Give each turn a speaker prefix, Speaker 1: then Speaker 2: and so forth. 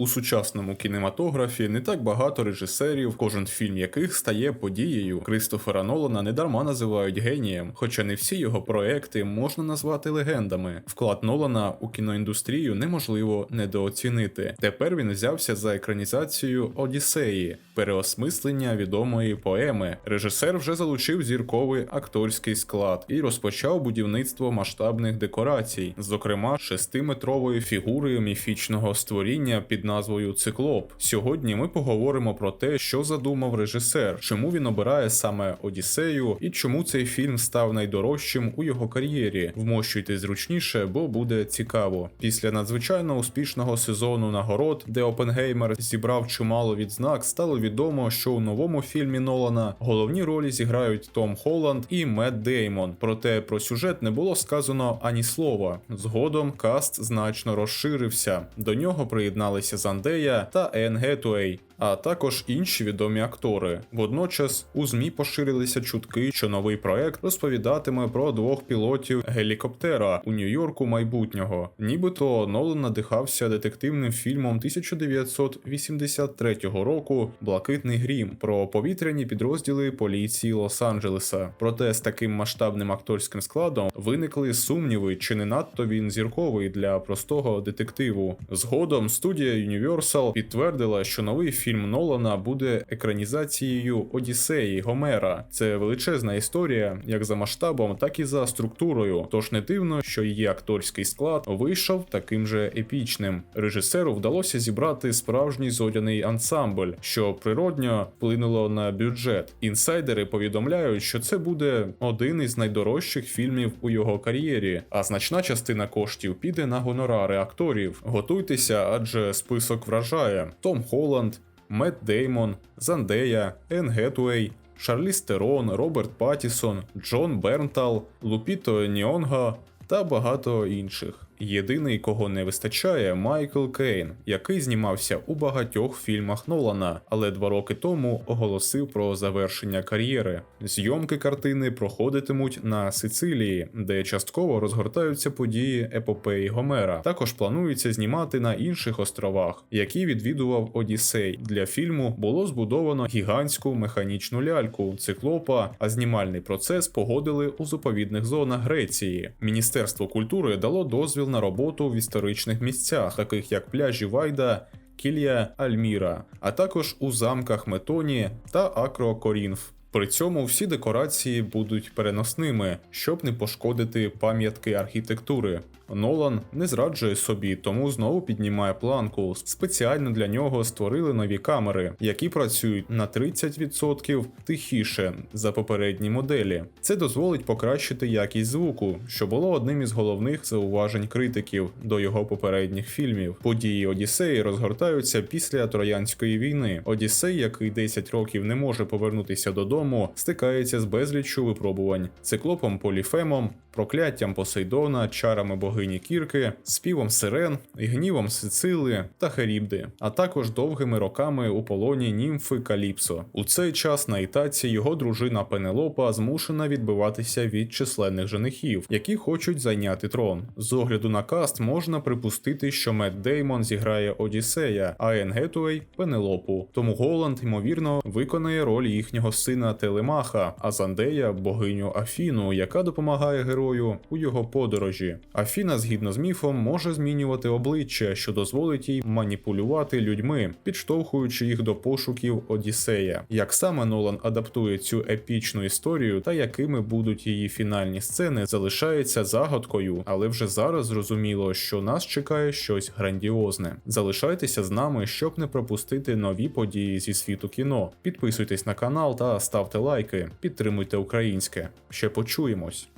Speaker 1: У сучасному кінематографі не так багато режисерів, кожен фільм яких стає подією. Кристофера Нолана недарма називають генієм, хоча не всі його проекти можна назвати легендами. Вклад Нолана у кіноіндустрію неможливо недооцінити. Тепер він взявся за екранізацію Одіссеї, переосмислення відомої поеми. Режисер вже залучив зірковий акторський склад і розпочав будівництво масштабних декорацій, зокрема шестиметрової фігури міфічного створіння під назвою Циклоп. Сьогодні ми поговоримо про те, що задумав режисер, чому він обирає саме Одіссею і чому цей фільм став найдорожчим у його кар'єрі. Вмощуйте зручніше, бо буде цікаво. Після надзвичайно успішного сезону нагород, де Опенгеймер зібрав чимало відзнак, стало відомо, що у новому фільмі Нолана головні ролі зіграють Том Холланд і Мет Деймон. Проте про сюжет не було сказано ані слова. Згодом каст значно розширився. До нього приєдналися Зандея та Ен Гетуей. А також інші відомі актори. Водночас у ЗМІ поширилися чутки, що новий проект розповідатиме про двох пілотів гелікоптера у Нью-Йорку майбутнього. Нібито Нолан надихався детективним фільмом 1983 року Блакитний грім про повітряні підрозділи поліції Лос-Анджелеса. Проте з таким масштабним акторським складом виникли сумніви, чи не надто він зірковий для простого детективу. Згодом студія Universal підтвердила, що новий фільм Нолана буде екранізацією Одіссеї Гомера. Це величезна історія, як за масштабом, так і за структурою. Тож не дивно, що її акторський склад вийшов таким же епічним. Режисеру вдалося зібрати справжній зодяний ансамбль, що природньо вплинуло на бюджет. Інсайдери повідомляють, що це буде один із найдорожчих фільмів у його кар'єрі, а значна частина коштів піде на гонорари акторів. Готуйтеся, адже список вражає: Том Холланд, Мет Деймон, Зандея, Ен Гетуей, Шарліс Терон, Роберт Паттісон, Джон Бернтал, Лупіто Ніонга та багато інших. Єдиний, кого не вистачає, Майкл Кейн, який знімався у багатьох фільмах Нолана, але два роки тому оголосив про завершення кар'єри. Зйомки картини проходитимуть на Сицилії, де частково розгортаються події епопеї Гомера. Також планується знімати на інших островах, які відвідував Одіссей. Для фільму було збудовано гігантську механічну ляльку циклопа, а знімальний процес погодили у заповідних зонах Греції. Міністерство культури дало дозвіл на роботу в історичних місцях, таких як пляжі Вайда. Кілія Альміра, а також у замках Метоні та Акро Корінф. При цьому всі декорації будуть переносними, щоб не пошкодити пам'ятки архітектури. Нолан не зраджує собі, тому знову піднімає планку. Спеціально для нього створили нові камери, які працюють на 30% тихіше за попередні моделі. Це дозволить покращити якість звуку, що було одним із головних зауважень критиків до його попередніх фільмів. Події Одіссеї розгортаються після Троянської війни. Одіссей, який 10 років не може повернутися додому, стикається з безліччю випробувань циклопом Поліфемом, прокляттям Посейдона, чарами богині Кірки, співом сирен, гнівом Сицили та Харібди, а також довгими роками у полоні німфи Каліпсо. У цей час на Ітаці його дружина Пенелопа змушена відбиватися від численних женихів, які хочуть зайняти трон. З огляду на каст можна припустити, що Мет Деймон зіграє Одіссея, а Ен Гетуей – Пенелопу. Тому Голланд, ймовірно, виконає роль їхнього сина Телемаха, а Зандея богиню Афіну, яка допомагає герою у його подорожі. Афіна, згідно з міфом, може змінювати обличчя, що дозволить їй маніпулювати людьми, підштовхуючи їх до пошуків Одіссея. Як саме Нолан адаптує цю епічну історію та якими будуть її фінальні сцени, залишається загадкою, але вже зараз зрозуміло, що нас чекає щось грандіозне. Залишайтеся з нами, щоб не пропустити нові події зі світу кіно. Підписуйтесь на канал та ставте лайки, підтримуйте українське. Ще почуємось.